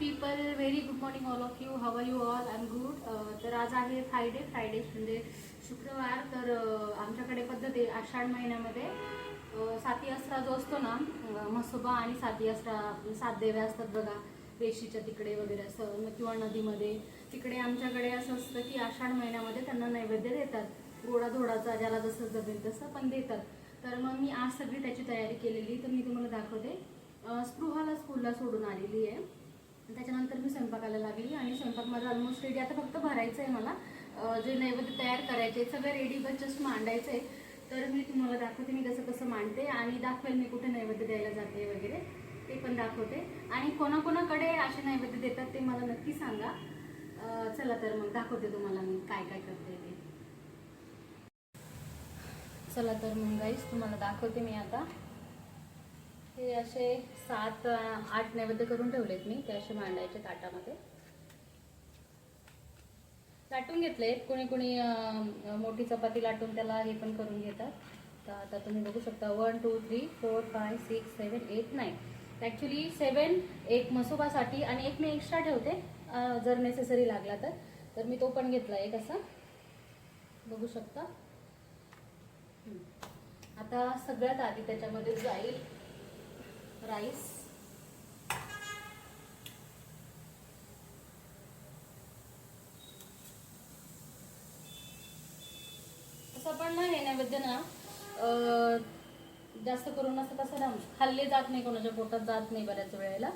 People very good morning all of you how you all I am good तर आज आहे Friday Friday म्हणजे शुक्रवार. तर uh, आमच्याकडे पद्धत आहे आषाढ महिन्यामध्ये साती असरा जो असतो ना म्हसोबा आणि साती असरा म्हणजे सात देव्या असतात बघा. वेशीच्या तिकडे वगैरे असं किंवा नदीमध्ये. तिकडे आमच्याकडे असं असतं की आषाढ महिन्यामध्ये त्यांना नैवेद्य देतात. गोडा धोडाचा ज्याला जसं जमेल तसं पण देतात. तर मग मी आज सगळी त्याची तयारी केलेली तर मी तुम्हाला दाखवते. स्पृहाला स्कूलला सोडून आलेली आहे. त्याच्यानंतर मी स्वयंपाकाला लागली आणि स्वयंपाक माझा ऑलमोस्ट रेडी आता फक्त भरायचं आहे मला. जे नैवेद्य तयार करायचे सगळं रेडी बस जस्ट मांडायचं आहे. तर मी तुम्हाला दाखवते मी कसं कसं मांडते आणि दाखवेल मी कुठे नैवेद्य द्यायला जाते वगैरे. ते पण दाखवते. आणि कोणाकोणाकडे असे नैवेद्य देतात ते मला नक्की सांगा. चला तर मग दाखवते तुम्हाला मी काय काय करते ते. चला तर मग गाईस तुम्हाला दाखवते मी आता. हे असे सात आठ नैवेद्य करून ठेवलेत मी ते असे मांडायचे ताटामध्ये. लाटून घेतलेत. कोणी कोणी मोठी चपाती लाटून त्याला हे पण करून घेतात. तर आता तुम्ही बघू शकता one two three four five six seven eight nine. Actually seven एक मसोबासाठी आणि एक मी एक्स्ट्रा ठेवते जर नेसेसरी लागला तर. तर मी तो पण घेतला एक असा. बघू शकता. आता सगळ्यात आधी त्याच्यामध्ये जाईल राईस. तसं पण ना हे नैवेद्य ना. जास्त करून असं कसं ना खाल्ले जात नाही कोणाच्या पोटात जात नाही बऱ्याच वेळेला.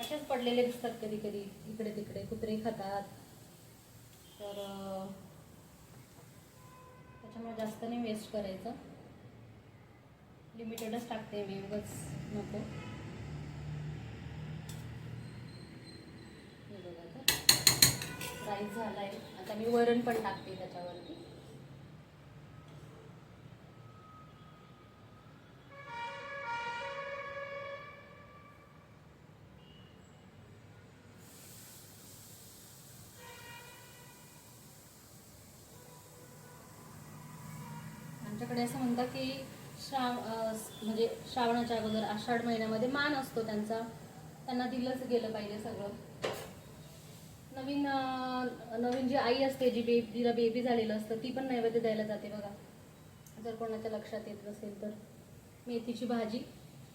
असेच पडलेले दिसतात कधी कधी इकडे तिकडे कुत्रे खातात. तर त्याच्यामुळे जास्त नाही वेस्ट करायचं. लिमिटेडच टाकते मी उगाच नको. हे बघा आहे राईस आता मी वरण पण टाकते त्याच्यावरती. आमच्याकडे असं म्हणतात की श्राव म्हणजे श्रावणाच्या अगोदर आषाढ महिन्यामध्ये मान असतो त्यांचा. त्यांना दिलंच गेलं पाहिजे सगळं. नवीन नवीन जी आई असते जी बेबी जिला बेबी झालेलं असतं ती पण नैवेद्य द्यायला जाते बघा. जर कोणाच्या लक्षात येत नसेल तर. मेथीची भाजी.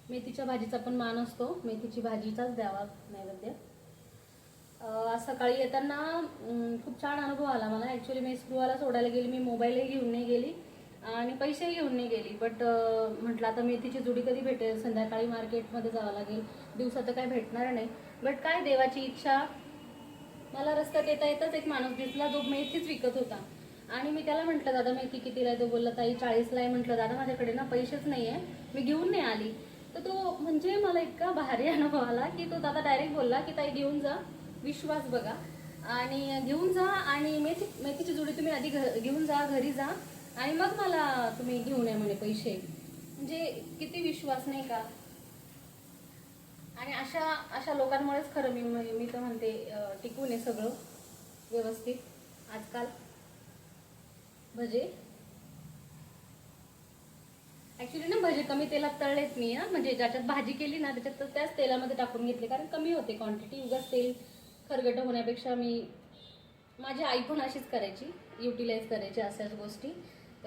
मेथीच्या भाजीचा पण मान असतो. मेथीची भाजीचाच द्यावा नैवेद्य. आज सकाळी येताना खूप छान अनुभव आला मला. ॲक्च्युली मी स्कूलला सोडायला गेली मी मोबाईलही घेऊन नाही गेली. आणि पैसेही घेऊन नाही गेली. बट म्हटलं आता मेथीची जुडी कधी भेटेल? संध्याकाळी मार्केटमध्ये जावं लागेल. दिवसात तर काही भेटणार नाही. बट काय देवाची इच्छा? मला रस्त्यात येता येताच एक माणूस दिसला जो मेथीच विकत होता. आणि मी त्याला म्हटलं दादा मेथी कितीला आहे? तो बोलला ताई चाळीसला आहे. म्हटलं दादा माझ्याकडे ना पैसेच नाही आहे मी घेऊन नाही आली. तर तो म्हणजे मला इतका भारी अनुभव आला की तो दादा डायरेक्ट बोलला की ताई घेऊन जा. विश्वास बघा. आणि घेऊन जा आणि मेथी मेथीची जुडी तुम्ही आधी घ- घेऊन जा घरी जा. आणि मग मला तुम्ही घेऊन या म्हणे पैसे. म्हणजे किती विश्वास नाही का? आणि अशा अशा लोकांमुळेच खरं मी मी तर म्हणते टिकून आहे सगळं व्यवस्थित. आजकाल. भजे. ॲक्च्युली ना भजे कमी तेलात तळलेत मी ना म्हणजे ज्याच्यात भाजी केली ना त्याच्यात तर त्याच तेलामध्ये टाकून घेतले कारण कमी होते क्वांटिटी उगाच तेल खरगट होण्यापेक्षा मी माझी आई पण अशीच करायची युटिलाइज करायची अशाच गोष्टी.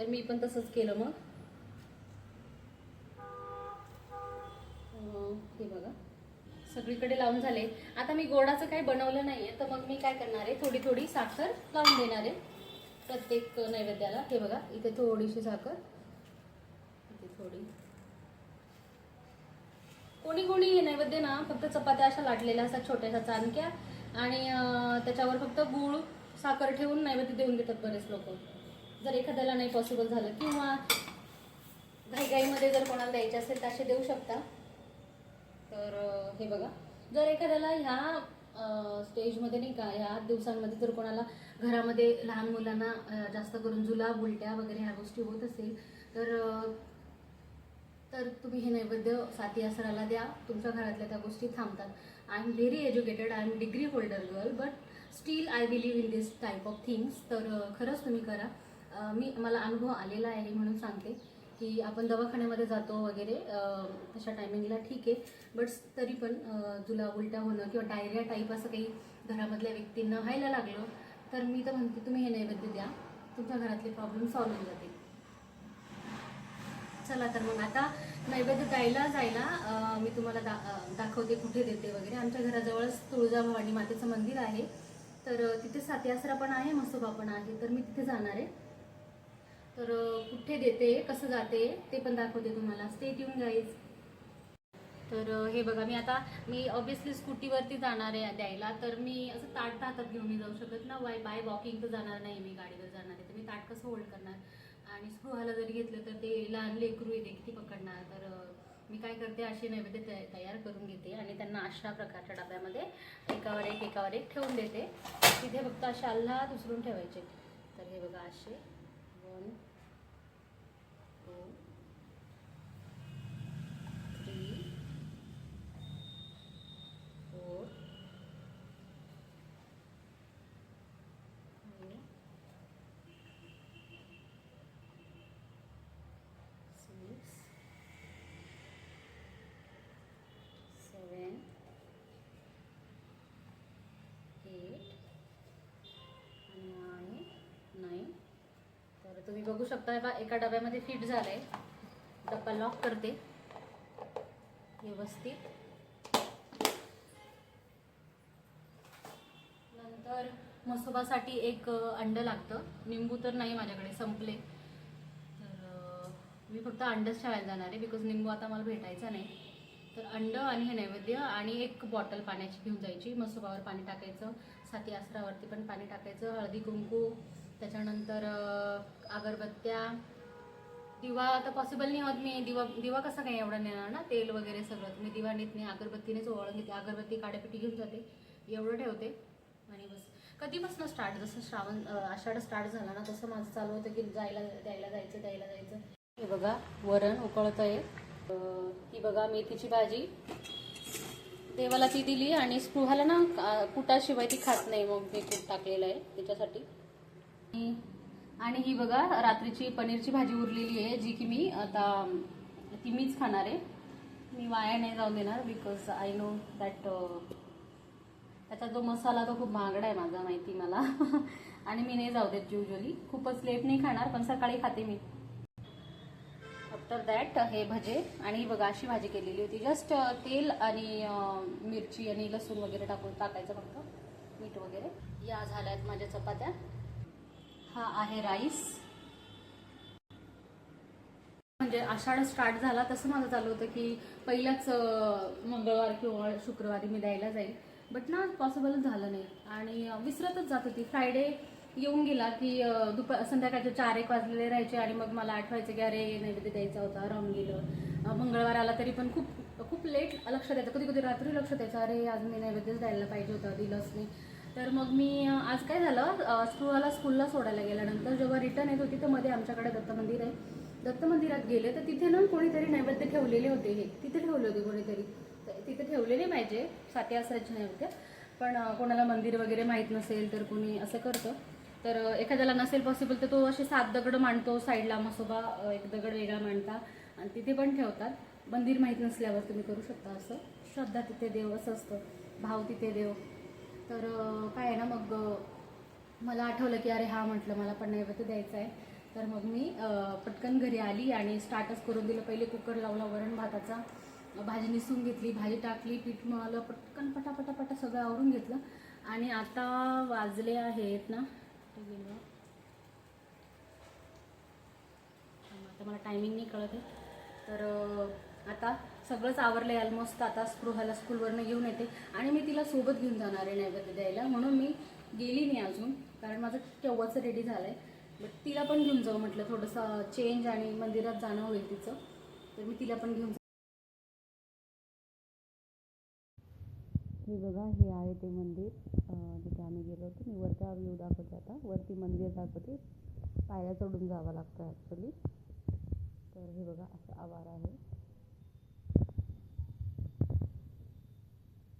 तर मी पण तसंच केलं मग. हे बघा. सगळीकडे लावून झाले. आता मी गोडाचं काही बनवलं नाही आहे तर मग मी काय करणार आहे? थोडी थोडी साखर लावून देणार आहे. प्रत्येक नैवेद्याला. हे बघा इथे थोडीशी साखर. इथे थोडी. कोणी कोणी हे नैवेद्य ना फक्त चपात्या अशा लाटलेल्या असतात छोट्याशा चांदक्या आणि त्याच्यावर फक्त गूळ साखर ठेवून नैवेद्य देऊन देतात बरेच लोक. जर एखाद्याला नाही पॉसिबल झालं किंवा घाईघाईमध्ये जर कोणाला द्यायचे असेल तर असे देऊ शकता. तर हे बघा. जर एखाद्याला ह्या स्टेजमध्ये नाही का ह्या दिवसांमध्ये जर कोणाला घरामध्ये लहान मुलांना जास्त करून जुलाब उलट्या वगैरे ह्या गोष्टी होत असेल तर तर तुम्ही हे नैवेद्य साथी आसराला द्या. तुमच्या घरातल्या त्या गोष्टी थांबतात. I am very educated I am degree holder girl but still I believe in this type of things तर खरंच तुम्ही करा. मी मला अनुभव आलेला आहे म्हणून सांगते की आपण दवाखान्यामध्ये जातो वगैरे तशा टायमिंगला ठीक आहे. बट तरी पण तुला उलट्या होणं किंवा डायरिया टाईप असं काही घरामधल्या व्यक्तींना व्हायला लागलं तर मी तर म्हणते तुम्ही हे नैवेद्य द्या. तुमच्या घरातले प्रॉब्लेम सॉल्व्ह होऊन जातील चला तर मग आता नैवेद्य द्यायला जायला मी तुम्हाला दा दाखवते कुठे देते वगैरे. आमच्या घराजवळच तुळजाभवानी मातेचं मंदिर आहे. तर तिथे सात्यासरा पण आहे मसोबा पण आहे. तर मी तिथे जाणार आहे. तर कुठे देते कसं जाते ते पण दाखवते तुम्हाला. स्टेट येऊन गाईज तर हे बघा मी आता मी ऑब्विसली स्कूटीवरती जाणार आहे द्यायला तर मी असं ताट हातात घेऊन जाऊ शकत ना. बाय बाय वॉकिंग तर जाणार नाही मी गाडीवर जाणार आहे. तर मी ताट कसं होल्ड करणार? आणि स्पृहाला जरी घेतलं तर ते लहान लेकरू येते किती पकडणार? तर मी काय करते असे नैवेद्य तया- तयार करून घेते आणि त्यांना अशा प्रकारच्या डब्यामध्ये एकावर एक एकावर एक ठेवून देते. तिथे फक्त असे अल्लाह दुसरून ठेवायचे. तर हे बघा असे. One two three four five six seven eight nine nine तर तुम्ही बघू शकता बा एका डब्यामध्ये फिट झालंय. डब्बा लॉक करते. व्यवस्थित. नंतर मसोबासाठी एक अंडं लागतं. निंबू तर नाही माझ्याकडे संपले. तर मी फक्त अंडच ठेवायला जाणार आहे बिकॉज निंबू आता मला भेटायचा नाही. तर अंड आणि हे नैवेद्य आणि एक बॉटल पाण्याची घेऊन जायची. मसोबावर पाणी टाकायचं साती आसरावरती पण पाणी टाकायचं हळदी कुंकू त्याच्यानंतर अगरबत्त्या. दिवा आता पॉसिबल नाही होत मी. दिवा दिवा कसा काय एवढा नेणार ना? तेल वगैरे सगळं. मी दिवा नेत नाही. अगरबत्तीनेच ओळख घेते. अगरबत्ती काड्यापेटी घेऊन जाते. एवढं ठेवते. आणि बस. कधीपासून स्टार्ट जसं श्रावण आषाढ स्टार्ट झाला ना तसं माझं चालू होतं की जायला द्यायला जायचं द्यायला जायचं. हे बघा वरण उकळत आहे ती बघा मेथीची भाजी. देवाला ती दिली आणि स्पृहाला ना कुटाशिवाय ती खात नाही. मग मी कूट टाकलेलं आहे त्याच्यासाठी. आणि- ही बघा रात्रीची पनीरची भाजी उरलेली आहे जी की मी आता ती मीच खाणार आहे. मी वाया नाही जाऊ देणार बिकॉज आय नो दॅट त्याचा जो मसाला तो खूप महागडा आहे माझा माहिती मला. आणि मी नाही जाऊ देत युजली खूपच लेट नाही खाणार पण सकाळी खाते मी. आफ्टर दॅट हे भजे आणि ही बघा अशी भाजी केलेली होती. जस्ट तेल आणि मिरची आणि लसूण वगैरे टाकून टाकायचं फक्त मीठ वगैरे. या झाल्या आहेत माझ्या चपात्या. हा आहे राईस. म्हणजे आषाढ स्टार्ट झाला तसं माझं चालू होतं की पहिलाच मंगळवार किंवा शुक्रवारी मी द्यायला जाईल. बट ना पॉसिबलच झालं नाही. आणि विसरतच जात होती. फ्रायडे येऊन गेला की दुपार संध्याकाळचे चार एक वाजलेले राहायचे आणि मग मला आठवायचं की अरे नैवेद्य द्यायचा होता राहून गेलं मंगळवार आला तरी पण खूप खूप लेट लक्षात यायचं कधी कधी रात्री लक्षात यायचं अरे आज मी नैवेद्यच द्यायला पाहिजे होता दिलंच नाही. तर मग मी आज काय झालं अं, स्कूलला सोडायला गेल्यानंतर जेव्हा रिटर्न येत होती तर मध्ये आमच्याकडे दत्त मंदिर आहे. दत्त मंदिरात गेले तर तिथे ना कोणीतरी नैवेद्य ठेवलेले होते हे. तिथे ठेवले होते कोणीतरी. तर तिथे ठेवलेले पाहिजे. साती नाही नैवेद्य पण कोणाला मंदिर वगैरे माहीत नसेल तर कोणी असं करतं. तर एखाद्याला नसेल पॉसिबल तर तो असे सात दगड मांडतो. साईडला मसोबा एक दगड वेगळा मांडता. आणि तिथे पण ठेवतात. मंदिर माहीत नसल्यावर तुम्ही करू शकता असं. श्रद्धा तिथे देव असं असतं. भाव तिथे देव. तर काय आहे ना मग मला आठवलं की अरे हा म्हटलं मला पण नैवेद्य द्यायचं आहे. तर मग मी पटकन घरी आली आणि स्टार्टच करून दिलं. पहिले कुकर लावला वरण भाताचा. भाजी निसून घेतली भाजी टाकली पीठ मळलं पटकन पटापटापटा सगळं आवरून घेतलं. आणि आता वाजले आहेत ना गेलं. आता मला टायमिंग नाही कळत आहे. तर आता सगळंच आवरलं आहे ऑलमोस्ट आता स्पृहाला स्कूलवरनं घेऊन येते. आणि मी तिला सोबत घेऊन जाणार आहे नैवेद्य द्यायला. म्हणून मी गेली नाही अजून कारण माझं केव्हाच रेडी झालं आहे बट तिला पण घेऊन जाऊ म्हटलं. थोडंसं चेंज आणि मंदिरात जाणं होईल तिचं. तर मी तिला पण घेऊन हे बघा हे आहे ते मंदिर. जिथे तिथे आम्ही गेलो होतो. मी वरचा व्ह्यू दाखवते आता. वरती मंदिर दाखवते. पायऱ्या चढून जावं लागतं ॲक्च्युली तर हे बघा असं आवार आहे मम्मा कुठे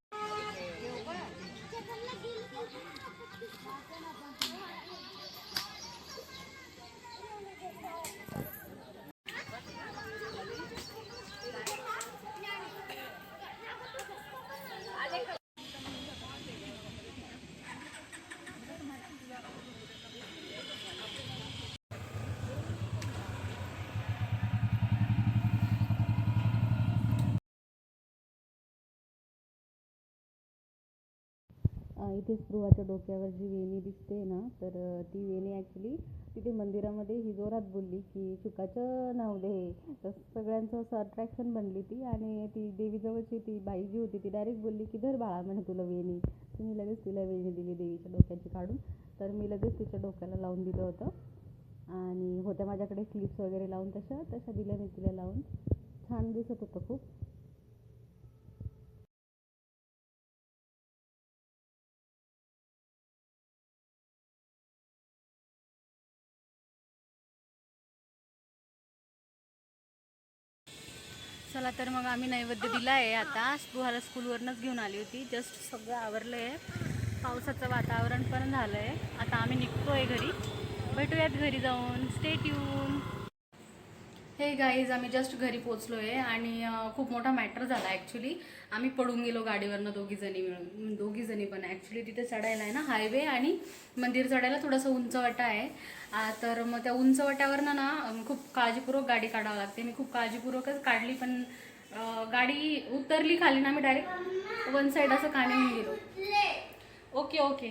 इथे स्पृहाच्या डोक्यावर जी वेणी दिसते ना तर ती वेणी ॲक्च्युली तिथे मंदिरामध्ये ही जोरात बोलली की चुकाचं नाव दे. तर सगळ्यांचं असं अट्रॅक्शन बनली ती आणि ती देवीजवळची ती बाई जी होती ती डायरेक्ट बोलली की धर बाळा म्हणे तुला वेणी. तुम्ही लगेच तिला वेणी दिली देवीच्या डोक्याची काढून. तर मी लगेच तिच्या डोक्याला लावून दिलं होतं. आणि होत्या माझ्याकडे क्लिप्स वगैरे लावून तशा तशा दिल्या मी तिला लावून. छान दिसत होतं खूप. चला तर मग आम्ही नैवेद्य दिला आहे. आता स्पृहाला स्कूलवरनंच घेऊन आली होती. जस्ट सगळं आवरलं आहे पावसाचं वातावरण पण झालं आहे आता आम्ही निघतो आहे घरी. भेटूयात घरी जाऊन. स्टेट येऊन हे गाईज आम्ही जस्ट घरी पोचलो आहे आणि खूप मोठा मॅटर झाला ॲक्च्युली आम्ही पडून गेलो गाडीवरनं दोघी जणी मिळून. दोघी जणी पण. ॲक्च्युली तिथे चढायला आहे ना हायवे आणि मंदिर चढायला थोडंसं उंचवटा आहे. तर मग त्या उंचवट्यावरनं ना खूप काळजीपूर्वक गाडी काढावं लागते. मी खूप काळजीपूर्वकच काढली पण गाडी उतरली खाली ना मी डायरेक्ट वन साईड असं येऊन गेलो. ओके ओके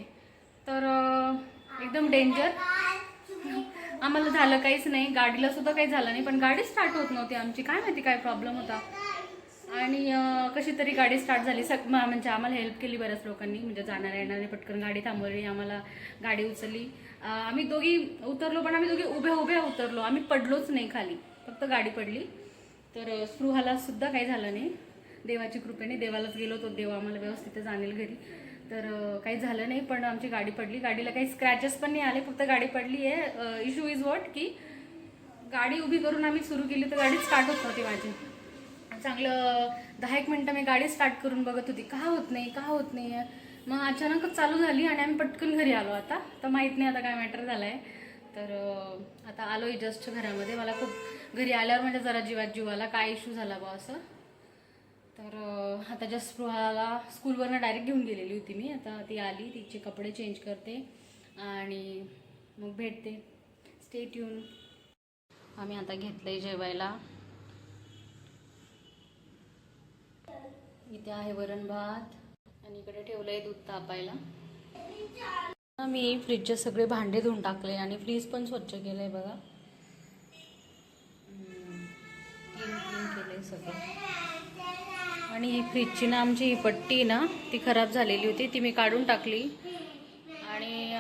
तर एकदम डेंजर आम्हाला झालं काहीच नाही. गाडीला सुद्धा काही झालं नाही पण गाडी स्टार्ट होत नव्हती आमची. काय माहिती काय प्रॉब्लेम होता. आणि कशी तरी गाडी स्टार्ट झाली. सग म्हणजे आम्हाला हेल्प केली बऱ्याच लोकांनी. म्हणजे जाणाऱ्या येणारे पटकन गाडी थांबवली आम्हाला गाडी उचलली. आम्ही दोघी उतरलो पण आम्ही दोघी उभ्या उभ्या उतरलो. आम्ही पडलोच नाही खाली. फक्त गाडी पडली. तर स्पृहाला सुद्धा काही झालं नाही. देवाची कृपेने देवालाच गेलो तो देव आम्हाला व्यवस्थित जाणेल घरी. तर काही झालं नाही पण आमची गाडी पडली. गाडीला काही स्क्रॅचेस पण नाही आले फक्त गाडी पडली आहे. इश्यू इज वॉट की गाडी उभी करून आम्ही सुरू केली तर गाडी स्टार्ट होत नव्हती माझी. चांगलं दहा एक मिनटं मी गाडी स्टार्ट करून बघत होती. का होत नाही का होत नाही? आहे मग अचानकच चालू झाली आणि आम्ही पटकन घरी आलो आता. तर माहीत नाही आता काय मॅटर झालं आहे तर आता आलो आहे जस्ट घरामध्ये. मला खूप घरी आल्यावर माझ्या जरा जीवात जीवाला काय इश्यू झाला बा असं. तर आता जस्ट स्पृहाला स्कूलवरनं डायरेक्ट घेऊन गेलेली होती मी. आता ती आली तिचे कपडे चेंज करते आणि मग भेटते. स्टेट येऊन आम्ही आता घेतलंय जेवायला. इथे आहे वरण भात आणि इकडे ठेवलंय दूध तापायला. मी फ्रीजचे सगळे भांडे धुवून टाकले आणि फ्रीज पण स्वच्छ केलंय बघा. हम्म, क्लीन केलंय सगळं. आणि ही फ्रीजची ना आमची ही पट्टी ना ती खराब झालेली होती ती मी काढून टाकली. आणि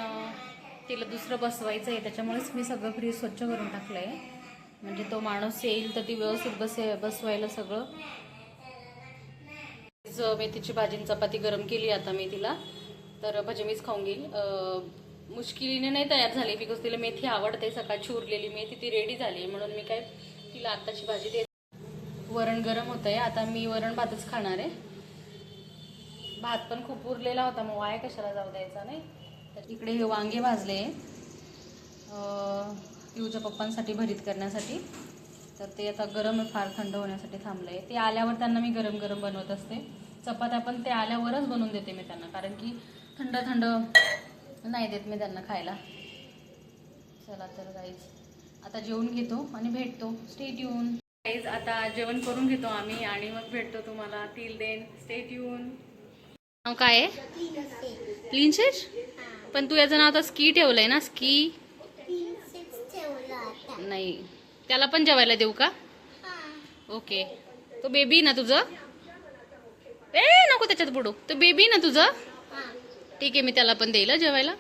तिला दुसरं बसवायचं आहे त्याच्यामुळेच मी सगळं फ्रीज स्वच्छ करून टाकलं आहे म्हणजे तो माणूस येईल तर ती व्यवस्थित बसे बसवायला सगळं. मेथीची भाजी आणि चपाती गरम केली आता मी तिला. तर भजी मीच खाऊन घेईल. मुश्किलीने नाही तयार झाली बिकॉज तिला मेथी आवडते सकाळची उरलेली मेथी ती रेडी झाली. म्हणून मी काय तिला आत्ताची भाजी देते वरण गरम होत आहे आता मी वरण भातच खाणार आहे. भात पण खूप उरलेला होता मग वाया कशाला जाऊ द्यायचा नाही? तर इकडे हे वांगे भाजले पिऊच्या पप्पांसाठी भरीत करण्यासाठी. तर ते आता गरम फार थंड होण्यासाठी थांबलं आहे ते आल्यावर त्यांना मी गरम गरम बनवत असते. चपात्या पण ते आल्यावरच बनवून देते मी त्यांना कारण की थंड थंड नाही देत मी त्यांना खायला. चला तर गाईज आता जेवून घेतो आणि भेटतो. स्टेट येऊन गाईज आता जेवण करून घेतो आम्ही आणि मग भेटतो तुम्हाला. तील देन स्टेट येऊन नाव काय आहे? प्रिन्सेस पण तू याचं नाव आता स्की ठेवलंय ना स्की नाही. त्याला पण जेवायला देऊ का? ओके तो बेबी ना तुझं? ए नको त्याच्यात बुडू. तो बेबी ना तुझं? ठीक आहे मी त्याला पण देईल जेवायला.